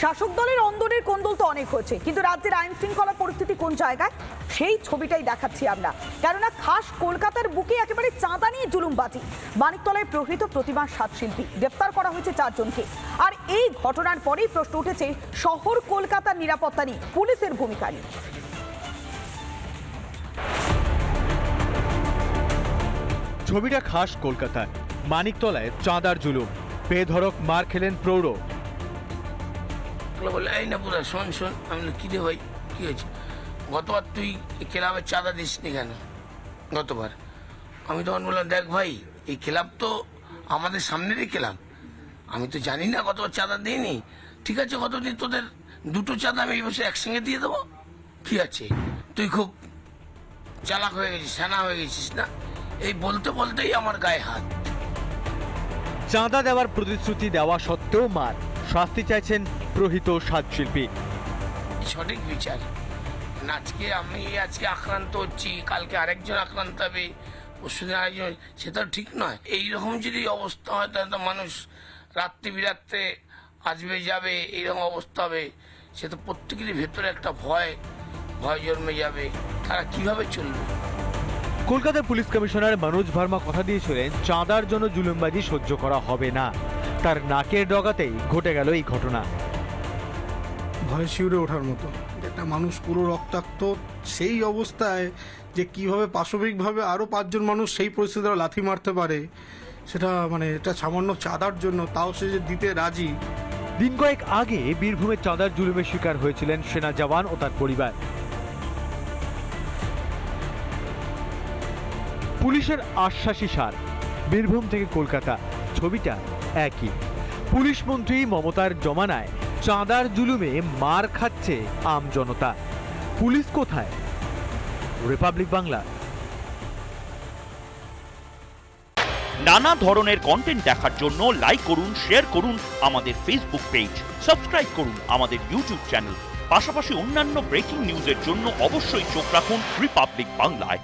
শাসক দলের অন্দরের কোন্দল তো অনেক হয়েছে, কিন্তু রাজ্যের আইন শৃঙ্খলা পরিস্থিতি কোন জায়গায়? সেই ছবিটাই দেখাচ্ছি আমরা। কেননা খাস কলকাতার বুকে একেবারে চাঁদা নিয়ে জুলুমবাজি। মানিকতলায় প্রকৃত প্রতিমা সাত শিল্পী গ্রেপ্তার করা হয়েছে চারজনকে। আর এই ঘটনার পরেই প্রশ্ন উঠেছে, শহর কলকাতার নিরাপত্তা নিয়ে পুলিশের ভূমিকা নিয়ে। ছবিটা খাস কলকাতায়। মানিকতলায় চাঁদার জুলুম। বেধড়ক মার খেলেন প্রৌঢ়। বলে এই না পুরো শোন শোন। আমি বলি, কি রে ভাই? কি হয়েছে? গতবার তুই ক্লাবের চাঁদা দিস নি কেন? গতবার? আমি তখন বললাম দেখ ভাই এই ক্লাব তো আমাদের সামনেরই ক্লাব। আমি তো জানি না গতবার চাঁদা দিইনি। ঠিক আছে গতদিন তোদের দুটো চাঁদা আমি এই বছর একসঙ্গে দিয়ে দেবো? কি আছে? তুই খুব চালাক হয়ে গেছিস সেনা হয়ে গেছিস না? এই বলতে বলতেই আমার গায়ে হাত। চাঁদা দেওয়ার প্রতিশ্রুতি দেওয়া সত্ত্বেও মার। শাস্তি চাইছেন প্রহিত সাত শিল্পী সঠিক বিচার। আজকে আমি আজকে আক্রান্ত হচ্ছি কালকে আরেকজন আক্রান্ত হবে পরশুদিন আরেকজন সেটা ঠিক নয়। এই রকম যদি অবস্থা হয় তাহলে তো মানুষ রাত্রি বিরাত্রে আসবে যাবে এইরকম অবস্থা হবে। সে তো প্রত্যেকেরই ভেতরে একটা ভয় ভয় জন্মে যাবে। তারা কীভাবে চলবে? কলকাতার পুলিশ কমিশনার মনোজ ভার্মা কথা দিয়েছিলেন চাঁদার জন্য জুলুমবাজি সহ্য করা হবে না। তার নাকের ডগাতেই ঘটে গেল এই ঘটনা। ভয় শিউরে ওঠার মতো। একটা মানুষ পুরো রক্তাক্ত সেই অবস্থায় যে কীভাবে পাশবিকভাবে আরও পাঁচজন মানুষ সেই পরিস্থিতিতে লাথি মারতে পারে সেটা মানে এটা সামান্য চাঁদার জন্য তাও সে যে দিতে রাজি। দিন কয়েক আগে বীরভূমে চাঁদার জুলুমের শিকার হয়েছিলেন সেনা জওয়ান ও তার পরিবার। পুলিশের আশ্বাসী সার বীরভূম থেকে কলকাতা। ছবিটা একই। পুলিশ মন্ত্রী মমতার জমানায় চাঁদার জুলুমে মার খাচ্ছে আম জনতা। পুলিশ কোথায়? রিপাবলিক বাংলা। নানা ধরনের কন্টেন্ট দেখার জন্য লাইক করুন শেয়ার করুন আমাদের ফেসবুক পেজ সাবস্ক্রাইব করুন আমাদের ইউটিউব চ্যানেল পাশাপাশি অন্যান্য ব্রেকিং নিউজের জন্য অবশ্যই চোখ রাখুন রিপাবলিক বাংলায়